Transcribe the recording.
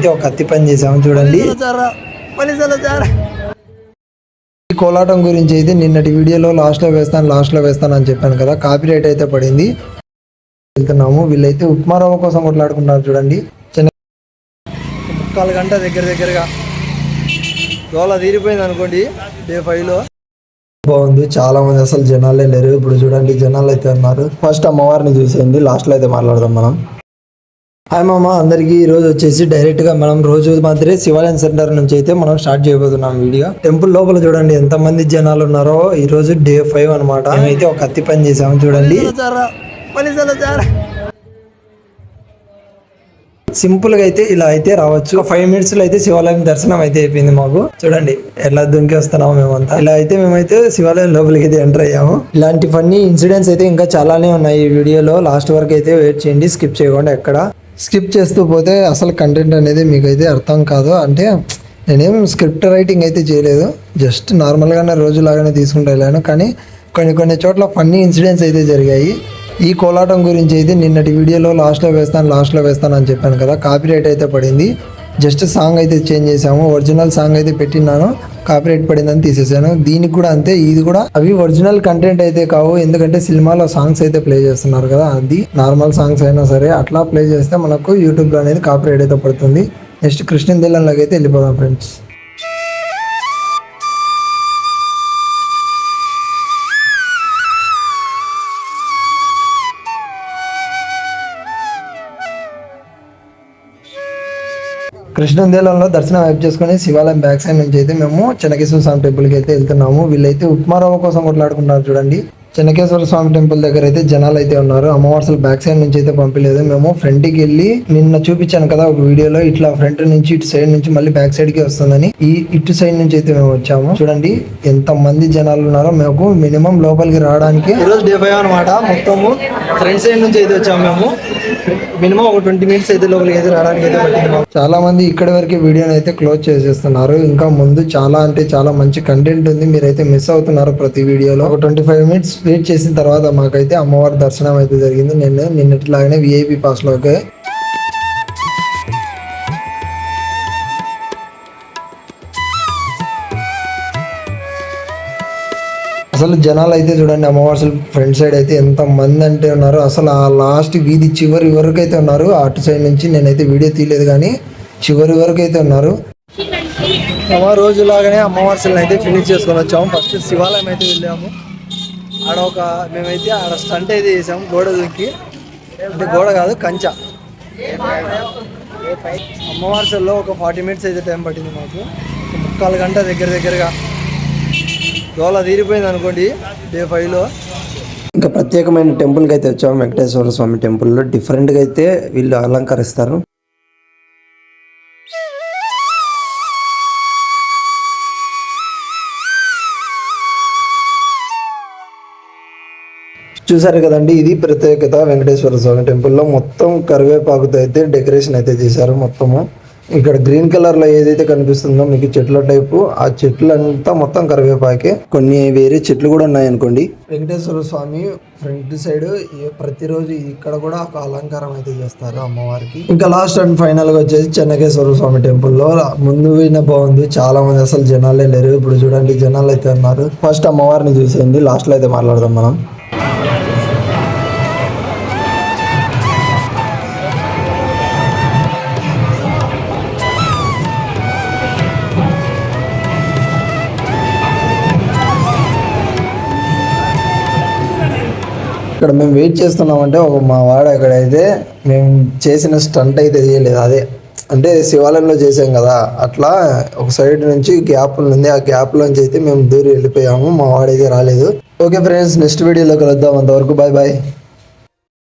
అయితే ఒక కత్తి పని చేసాము చూడండి. ఈ కోలాటం గురించి అయితే నిన్నటి వీడియోలో లాస్ట్లో వేస్తాను లాస్ట్లో వేస్తాను అని చెప్పాను కదా కాపీ రైట్ అయితే పడింది. వెళ్తున్నాము. వీళ్ళైతే ఉప్మా రవ్వ కోసం కొట్లాడుకుంటున్నారు చూడండి. చిన్న ముక్కాలు గంట దగ్గర దగ్గరగా. దోల తీరిపోయింది అనుకోండి డే ఫైవ్లో బాగుంది. చాలా మంది అసలు జనాలే లేరు. ఇప్పుడు చూడండి జనాలు అయితే ఉన్నారు. ఫస్ట్ అమ్మవారిని చూసేయండి. లాస్ట్లో అయితే మాట్లాడదాం మనం. హాయ్ మామ అందరికి ఈ రోజు వచ్చేసి డైరెక్ట్గా మనం రోజు మాత్రమే శివాలయం సెంటర్ నుంచి అయితే మనం స్టార్ట్ చేయబోతున్నాం వీడియో టెంపుల్ లోపల చూడండి ఎంత మంది జనాలు ఉన్నారో. ఈ రోజు డే ఫైవ్ అనమాట మేమైతే ఒక కత్తి పని చేసాము చూడండి. సింపుల్గా అయితే ఇలా అయితే రావచ్చు. ఒక ఫైవ్ మినిట్స్లో అయితే శివాలయం దర్శనం అయితే అయిపోయింది మాకు. చూడండి ఎలా దుంకి వస్తున్నాము మేమంతా. ఇలా అయితే మేమైతే శివాలయం లోపలికి అయితే ఎంటర్ అయ్యాము. ఇలాంటి ఫన్నీ ఇన్సిడెంట్స్ అయితే ఇంకా చాలానే ఉన్నాయి ఈ వీడియోలో లాస్ట్ వరకు అయితే వెయిట్ చేయండి స్కిప్ చేయకుండా ఎక్కడ. స్కిప్ చేస్తూ పోతే అసలు కంటెంట్ అనేది మీకు అయితే అర్థం కాదు. అంటే నేనేం స్క్రిప్ట్ రైటింగ్ అయితే చేయలేదు. జస్ట్ నార్మల్గానే రోజులాగానే తీసుకుంటూ వెళ్ళాను. కానీ కొన్ని కొన్ని చోట్ల ఫన్నీ ఇన్సిడెంట్స్ అయితే జరిగాయి. ఈ కోలాటం గురించి అయితే నిన్నటి వీడియోలో లాస్ట్లో వేస్తాను లాస్ట్లో వేస్తాను అని చెప్పాను కదా. కాపీరైట్ అయితే పడింది. జస్ట్ సాంగ్ అయితే చేంజ్ చేసాము ఒరిజినల్ సాంగ్ అయితే పెట్టినాను కాపీరైట్ పడిందని తీసేసాను. దీనికి కూడా అంతే. ఇది కూడా అవి ఒరిజినల్ కంటెంట్ అయితే కావు. ఎందుకంటే సినిమాలో సాంగ్స్ అయితే ప్లే చేస్తున్నారు కదా. అది నార్మల్ సాంగ్స్ అయినా సరే అట్లా ప్లే చేస్తే మనకు యూట్యూబ్లో అనేది కాపీరైట్ అయితే పడుతుంది. నెక్స్ట్ కృష్ణ దిల్లంలోకి అయితే వెళ్ళిపోదాం ఫ్రెండ్స్. కృష్ణదేలంలో దర్శనం వైపు చేసుకుని శివాలయం బ్యాక్ సైడ్ నుంచి అయితే మేము చెన్నకేశ్వర స్వామి టెంపుల్కి అయితే వెళ్తున్నాము. వీళ్ళైతే ఉప్మా కోసం కొట్లాడుకుంటున్నారు చూడండి. చెన్నకేశ్వర స్వామి టెంపుల్ దగ్గర అయితే జనాలు అయితే ఉన్నారు. అమ్మవార్సలు బ్యాక్ సైడ్ నుంచి అయితే పంపలేదు మేము ఫ్రంట్కి వెళ్ళి నిన్న చూపించాను కదా ఒక వీడియోలో ఇట్లా ఫ్రంట్ నుంచి ఇటు సైడ్ నుంచి మళ్ళీ బ్యాక్ సైడ్కి వస్తుందని. ఈ ఇటు సైడ్ నుంచి అయితే మేము వచ్చాము. చూడండి ఎంత మంది జనాలు ఉన్నారో మేము మినిమం లోపలికి రావడానికి ఈరోజు డే ఫైవ్ అనమాట మొత్తము ఫ్రంట్ సైడ్ నుంచి అయితే వచ్చాము మేము. మినిమం ఒక ట్వంటీ మినిట్స్ అయితే లోపలికి అయితే రావడానికి అయితే పట్టింది చాలా మంది ఇక్కడి వరకే వీడియోని అయితే క్లోజ్ చేసేస్తున్నారు. ఇంకా ముందు చాలా అంటే చాలా మంచి కంటెంట్ ఉంది. మీరైతే మిస్ అవుతున్నారు ప్రతి వీడియోలో. ఒక ట్వంటీ ఫైవ్ మినిట్స్ వెయిట్ చేసిన తర్వాత మాకైతే అమ్మవారి దర్శనం అయితే జరిగింది. నేను నిన్నటిలాగానే విఐపి పాస్ అసలు జనాలు అయితే చూడండి అమ్మవారి ఫ్రంట్ సైడ్ అయితే ఎంత మంది అంటే ఉన్నారు. అసలు ఆ లాస్ట్ వీధి చివరి వరకు అయితే ఉన్నారు. అటు సైడ్ నుంచి నేనైతే వీడియో తీయలేదు కానీ చివరి వరకు అయితే ఉన్నారు. అమ్మ రోజులాగానే అమ్మవారిని అయితే ఫినిష్ చేసుకొని వచ్చాము. ఫస్ట్ శివాలయం అయితే వెళ్ళాము. ఆడ ఒక మేమైతే ఆడ స్టంట్ అయితే చేసాము. గోడ దూకి. అంటే గోడ కాదు కంచ. అమ్మవారిలో ఒక ఫార్టీ మినిట్స్ అయితే టైం పట్టింది మాకు. ముక్కాలు గంట దగ్గర దగ్గరగా దోల తీరిపోయింది అనుకోండి డే ఫైవ్లో ఇంకా ప్రత్యేకమైన టెంపుల్కి అయితే వచ్చాము వెంకటేశ్వర స్వామి టెంపుల్లో డిఫరెంట్గా అయితే వీళ్ళు అలంకరిస్తారు. చూసారు కదండి ఇది ప్రత్యేకత వెంకటేశ్వర స్వామి టెంపుల్లో మొత్తం కరివేపాకుతో అయితే డెకరేషన్ అయితే చేశారు మొత్తము. ఇక్కడ గ్రీన్ కలర్లో ఏదైతే కనిపిస్తుందో మీకు చెట్ల టైపు ఆ చెట్లంతా మొత్తం కరివేపాకే. కొన్ని వేరే చెట్లు కూడా ఉన్నాయనుకోండి వెంకటేశ్వర స్వామి ఫ్రంట్ సైడ్ ప్రతిరోజు ఇక్కడ కూడా ఒక అలంకారం అయితే చేస్తారు అమ్మవారికి. ఇంకా లాస్ట్ అండ్ ఫైనల్గా వచ్చేసి చెన్నకేశ్వర స్వామి టెంపుల్లో ముందు పోయిన బాగుంది. చాలా మంది అసలు జనాలే లేరు. ఇప్పుడు చూడండి జనాలు అయితే ఉన్నారు. ఫస్ట్ అమ్మవారిని చూసేయండి. లాస్ట్లో అయితే మాట్లాడదాం మనం. ఇక్కడ మేము వెయిట్ చేస్తున్నామంటే ఒక మా వాడు అక్కడైతే మేము చేసిన స్టంట్ అయితే చేయలేదు అదే. అంటే శివాలయంలో చేసాం కదా అట్లా ఒక సైడ్ నుంచి గ్యాప్ ఉంది. ఆ గ్యాప్ నుంచి అయితే మేము దూరి వెళ్ళిపోయాము. మా వాడైతే రాలేదు. ఓకే ఫ్రెండ్స్ నెక్స్ట్ వీడియోలో కలుద్దాం. అంతవరకు బాయ్ బాయ్